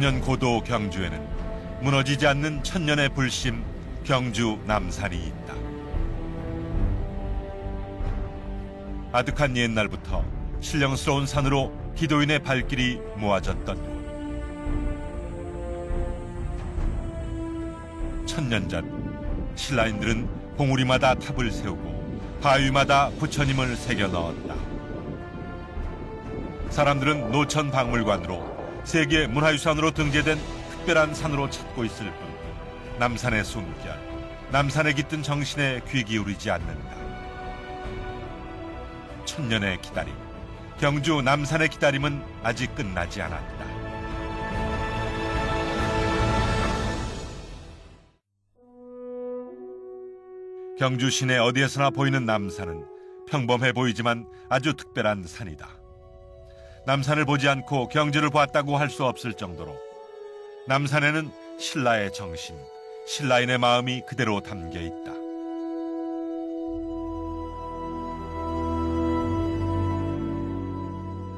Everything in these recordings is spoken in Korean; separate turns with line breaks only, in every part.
천년 고도 경주에는 무너지지 않는 천년의 불심 경주 남산이 있다. 아득한 옛날부터 신령스러운 산으로 기도인의 발길이 모아졌던 곳. 천년 전 신라인들은 봉우리마다 탑을 세우고 바위마다 부처님을 새겨 넣었다. 사람들은 노천 박물관으로 세계 문화유산으로 등재된 특별한 산으로 찾고 있을 뿐 남산의 숨결, 남산에 깃든 정신에 귀 기울이지 않는다. 천년의 기다림, 경주 남산의 기다림은 아직 끝나지 않았다. 경주 시내 어디에서나 보이는 남산은 평범해 보이지만 아주 특별한 산이다. 남산을 보지 않고 경주를 봤다고 할 수 없을 정도로 남산에는 신라의 정신, 신라인의 마음이 그대로 담겨 있다.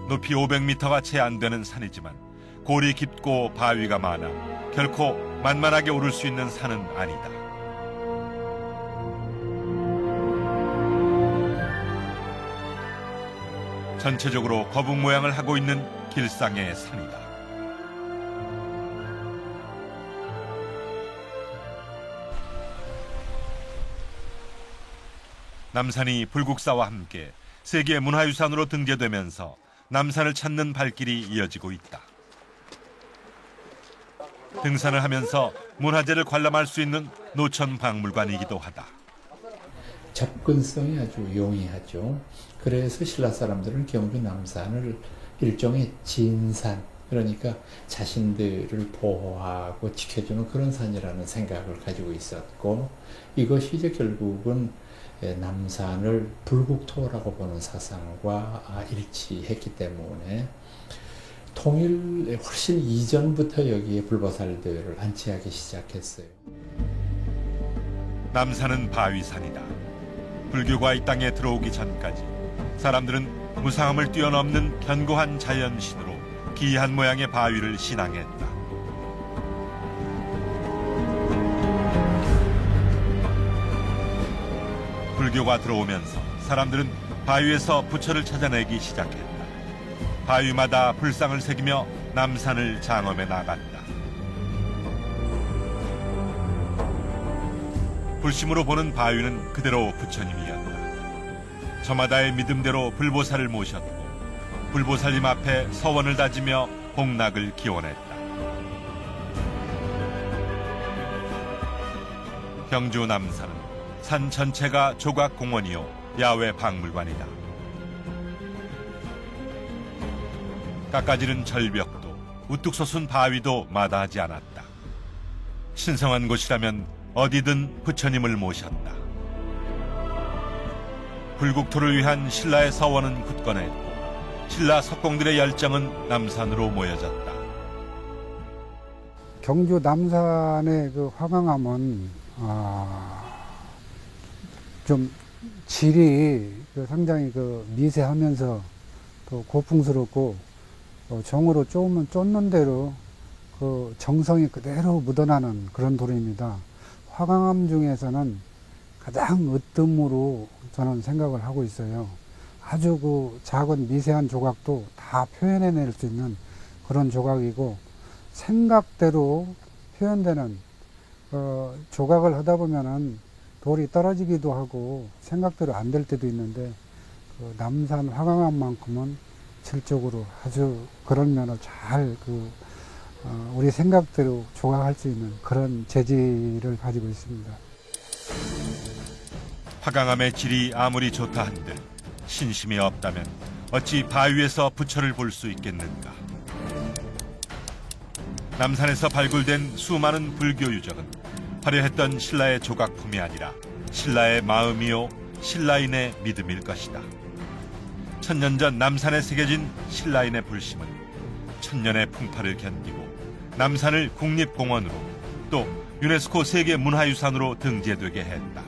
높이 500m가 채 안 되는 산이지만 골이 깊고 바위가 많아 결코 만만하게 오를 수 있는 산은 아니다. 전체적으로 거북 모양을 하고 있는 길상의 산이다. 남산이 불국사와 함께 세계 문화유산으로 등재되면서 남산을 찾는 발길이 이어지고 있다. 등산을 하면서 문화재를 관람할 수 있는 노천 박물관이기도 하다.
접근성이 아주 용이하죠. 그래서 신라 사람들은 경주 남산을 일종의 진산, 그러니까 자신들을 보호하고 지켜주는 그런 산이라는 생각을 가지고 있었고, 이것이 이제 결국은 예, 남산을 불국토라고 보는 사상과 아, 일치했기 때문에 통일에 훨씬 이전부터 여기에 불보살들을 안치하기 시작했어요.
남산은 바위산이다. 불교가 이 땅에 들어오기 전까지 사람들은 무상함을 뛰어넘는 견고한 자연신으로 기이한 모양의 바위를 신앙했다. 불교가 들어오면서 사람들은 바위에서 부처를 찾아내기 시작했다. 바위마다 불상을 새기며 남산을 장엄해 나갔다. 불심으로 보는 바위는 그대로 부처님이었다. 저마다의 믿음대로 불보살을 모셨고 불보살님 앞에 서원을 다지며 복락을 기원했다. 경주 남산은 산 전체가 조각 공원이요 야외 박물관이다. 깎아지른 절벽도 우뚝 솟은 바위도 마다하지 않았다. 신성한 곳이라면 어디든 부처님을 모셨다. 불국토를 위한 신라의 서원은 굳건했고 신라 석공들의 열정은 남산으로 모여졌다.
경주 남산의 그 화강암은 아, 좀 질이 그 상당히 그 미세하면서 또 고풍스럽고 어, 정으로 쪼으면 쫓는 대로 그 정성이 그대로 묻어나는 그런 돌입니다. 화강암 중에서는 가장 으뜸으로 저는 생각을 하고 있어요. 아주 그 작은 미세한 조각도 다 표현해낼 수 있는 그런 조각이고 생각대로 표현되는 어, 조각을 하다 보면은 돌이 떨어지기도 하고 생각대로 안 될 때도 있는데 그 남산 화강암만큼은 질적으로 아주 그런 면을 잘그 어, 우리 생각대로 조각할 수 있는 그런 재질을 가지고 있습니다.
화강암의 질이 아무리 좋다 한들 신심이 없다면 어찌 바위에서 부처를 볼 수 있겠는가? 남산에서 발굴된 수많은 불교 유적은 화려했던 신라의 조각품이 아니라 신라의 마음이요 신라인의 믿음일 것이다. 천년 전 남산에 새겨진 신라인의 불심은 천년의 풍파를 견디고 남산을 국립공원으로 또 유네스코 세계 문화유산으로 등재되게 했다.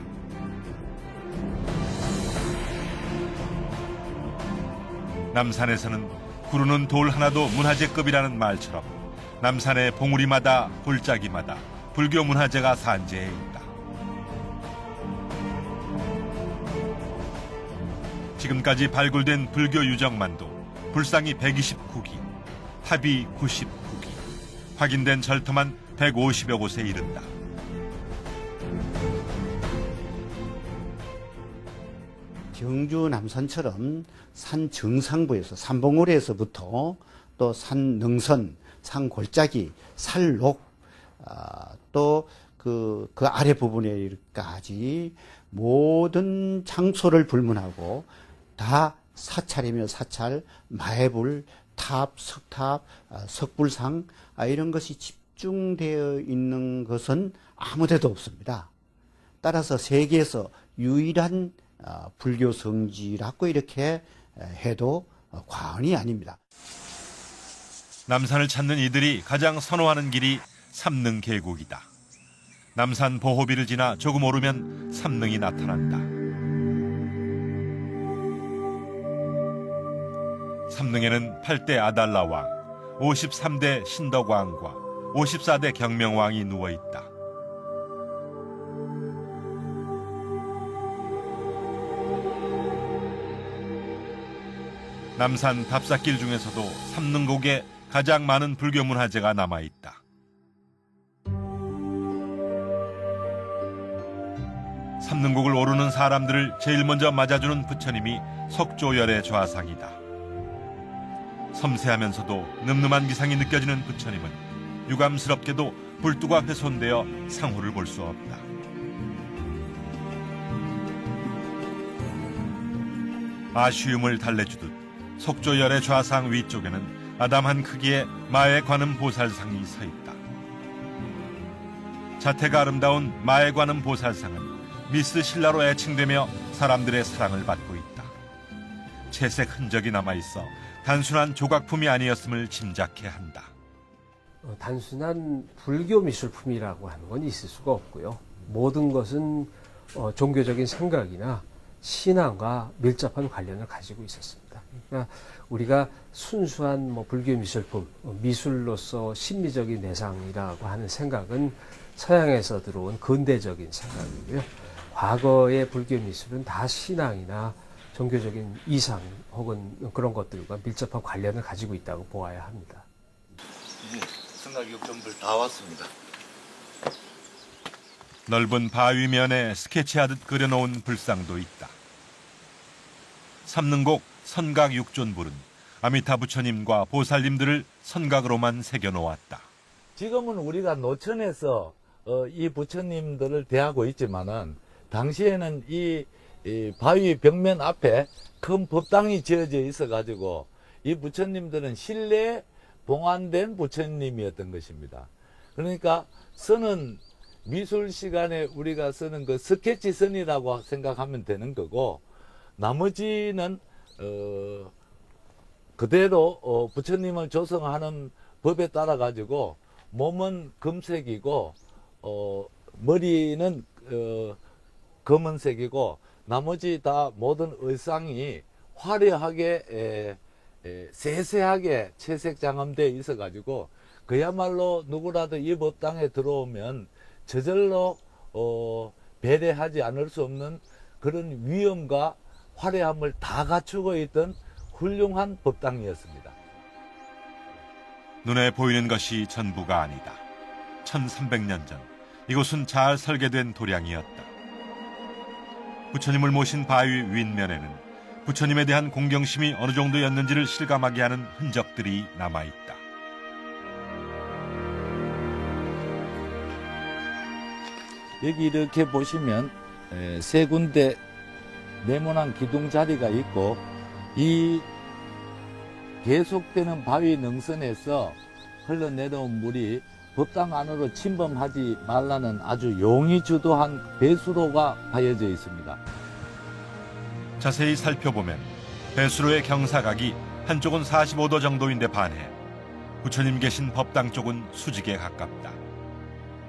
남산에서는 구르는 돌 하나도 문화재급이라는 말처럼 남산의 봉우리마다 골짜기마다 불교 문화재가 산재해 있다. 지금까지 발굴된 불교 유적만도 불상이 129기, 합이 99기, 확인된 절터만 150여 곳에 이른다.
경주 남산처럼 산 정상부에서 산봉우리에서부터 또 산 능선, 산 골짜기, 살록 아, 또그 그 아래 부분에까지 모든 장소를 불문하고 다 사찰이며 사찰, 마해불, 탑, 석탑, 아, 석불상 아, 이런 것이 집중되어 있는 것은 아무데도 없습니다. 따라서 세계에서 유일한 어, 불교 성지라고 이렇게 해도 어, 과언이 아닙니다.
남산을 찾는 이들이 가장 선호하는 길이 삼능 계곡이다. 남산 보호비를 지나 조금 오르면 삼능이 나타난다. 삼능에는 8대 아달라 왕, 53대 신덕 왕과 54대 경명 왕이 누워 있다. 남산 답사길 중에서도 삼능곡에 가장 많은 불교 문화재가 남아 있다. 삼능곡을 오르는 사람들을 제일 먼저 맞아주는 부처님이 석조열의 좌상이다. 섬세하면서도 늠름한 기상이 느껴지는 부처님은 유감스럽게도 불두가 훼손되어 상호를 볼 수 없다. 아쉬움을 달래주듯 석조열의 좌상 위쪽에는 아담 한 크기의 마에 관음 보살상이 서 있다. 자태가 아름다운 마에 관음 보살상은 미스 신라로 애칭되며 사람들의 사랑을 받고 있다. 채색 흔적이 남아 있어 단순한 조각품이 아니었음을 짐작케 한다.
어, 단순한 불교 미술품이라고 하는 건 있을 수가 없고요. 모든 것은 어, 종교적인 생각이나 신앙과 밀접한 관련을 가지고 있었습니다. 그러니까 우리가 순수한 뭐 불교 미술품, 어, 미술로서 심미적인 내상이라고 하는 생각은 서양에서 들어온 근대적인 생각이고요. 과거의 불교 미술은 다 신앙이나 종교적인 이상 혹은 그런 것들과 밀접한 관련을 가지고 있다고 보아야 합니다.
승낙 육전불 다 왔습니다.
넓은 바위면에 스케치하듯 그려놓은 불상도 있다. 삼능곡 선각 육존불은 아미타 부처님과 보살님들을 선각으로만 새겨놓았다.
지금은 우리가 노천에서 어, 이 부처님들을 대하고 있지만은 당시에는 이, 이 바위 벽면 앞에 큰 법당이 지어져 있어 가지고 이 부처님들은 실내에 봉안된 부처님이었던 것입니다. 그러니까 선은 미술 시간에 우리가 쓰는 그 스케치 선이라고 생각하면 되는 거고 나머지는 어 그대로 어 부처님을 조성하는 법에 따라 가지고 몸은 금색이고 어 머리는 어 검은색이고 나머지 다 모든 의상이 화려하게 에, 에, 세세하게 채색 장엄되어 있어 가지고 그야말로 누구라도 이 법당에 들어오면 저절로 어, 배려하지 않을 수 없는 그런 위엄과 화려함을 다 갖추고 있던 훌륭한 법당이었습니다.
눈에 보이는 것이 전부가 아니다. 1300년 전 이곳은 잘 설계된 도량이었다. 부처님을 모신 바위 윗면에는 부처님에 대한 공경심이 어느 정도였는지를 실감하게 하는 흔적들이 남아 있다.
여기 이렇게 보시면 에, 세 군데 네모난 기둥 자리가 있고 이 계속되는 바위 능선에서 흘러내려온 물이 법당 안으로 침범하지 말라는 아주 용이 주도한 배수로가 파여져 있습니다.
자세히 살펴보면 배수로의 경사각이 한쪽은 45도 정도인데 반해 부처님 계신 법당 쪽은 수직에 가깝다.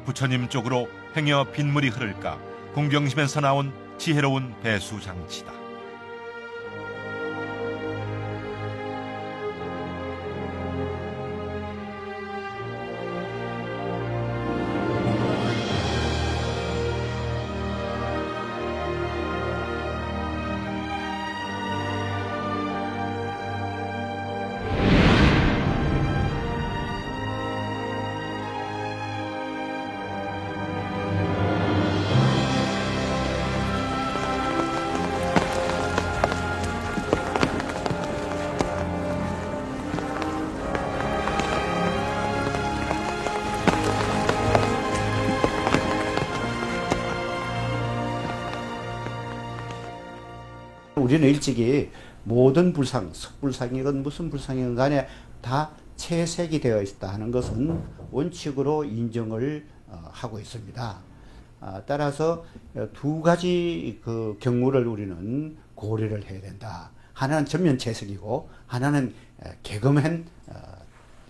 부처님 쪽으로 행여 빗물이 흐를까 공경심에서 나온 지혜로운 배수 장치다.
우리는 일찍이 모든 불상, 석불상이건 무슨 불상이건 간에 다 채색이 되어 있다 하는 것은 원칙으로 인정을 어, 하고 있습니다. 아, 따라서 어, 두 가지 그 경우를 우리는 고려를 해야 된다. 하나는 전면 채색이고 하나는 에, 개금한 어,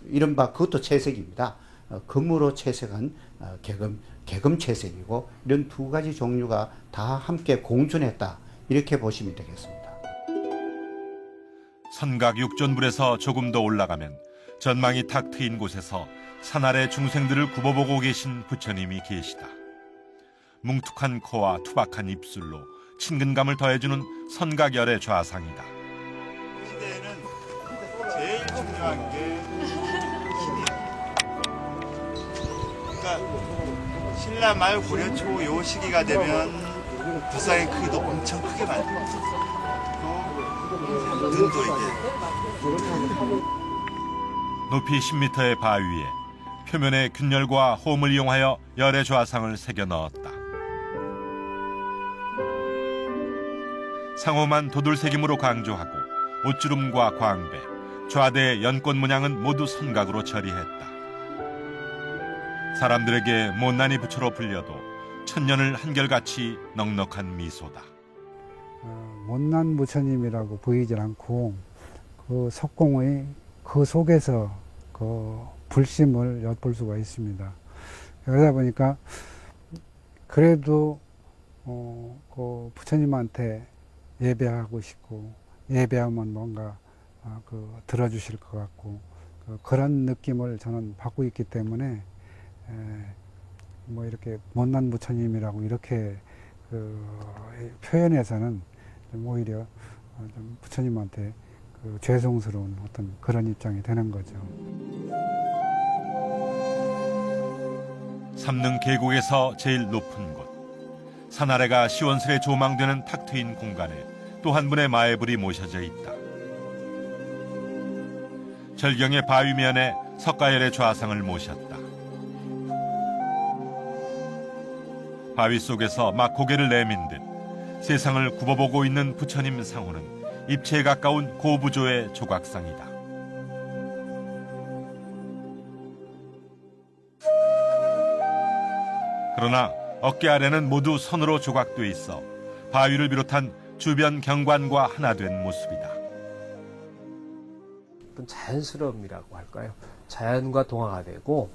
이른바 그것도 채색입니다. 어, 금으로 채색한 어, 개금 개금 채색이고 이런 두 가지 종류가 다 함께 공존했다 이렇게 보시면 되겠습니다.
선각 육전불에서 조금 더 올라가면 전망이 탁 트인 곳에서 산 아래 중생들을 굽어보고 계신 부처님이 계시다. 뭉툭한 코와 투박한 입술로 친근감을 더해주는 선각열의 좌상이다.
시대에는 제일 중요한 게 힘이에요. 그러니까 신라 말 고려 초 요 시기가 되면 불상의 크기도 엄청 크게. 또 눈도 이제
높이 10m의 바위에 표면에 균열과 홈을 이용하여 열의 좌상을 새겨 넣었다. 상호만 도돌새김으로 강조하고 옷주름과 광배, 좌대의 연꽃 문양은 모두 선각으로 처리했다. 사람들에게 못난이 부처로 불려도 천년을 한결같이 넉넉한 미소다.
어, 못난 부처님이라고 보이질 않고 그 석공의 그 속에서 그 불심을 엿볼 수가 있습니다. 그러다 보니까 그래도 어, 그 부처님한테 예배하고 싶고 예배하면 뭔가 아, 그 들어주실 것 같고 그 그런 느낌을 저는 받고 있기 때문에 에, 뭐 이렇게 못난 부처님이라고 이렇게 그 표현해서는 좀 오히려 어, 좀 부처님한테 그 죄송스러운 어떤 그런 입장이 되는 거죠.
삼릉 계곡에서 제일 높은 곳. 산 아래가 시원스레 조망되는 탁 트인 공간에 또 한 분의 마애불이 모셔져 있다. 절경의 바위면에 석가열의 좌상을 모셨다. 바위 속에서 막 고개를 내민 듯 세상을 굽어보고 있는 부처님 상호는 입체에 가까운 고부조의 조각상이다. 그러나 어깨 아래는 모두 선으로 조각돼 있어 바위를 비롯한 주변 경관과 하나 된 모습이다.
자연스러움이라고 할까요? 자연과 동화가 되고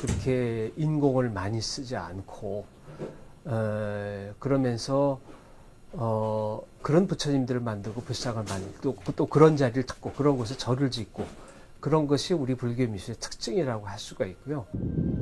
그렇게 인공을 많이 쓰지 않고 어, 그러면서 어, 그런 부처님들을 만들고 불상을 만들고 또, 또 그런 자리를 찾고 그런 곳에 절을 짓고 그런 것이 우리 불교 미술의 특징이라고 할 수가 있고요.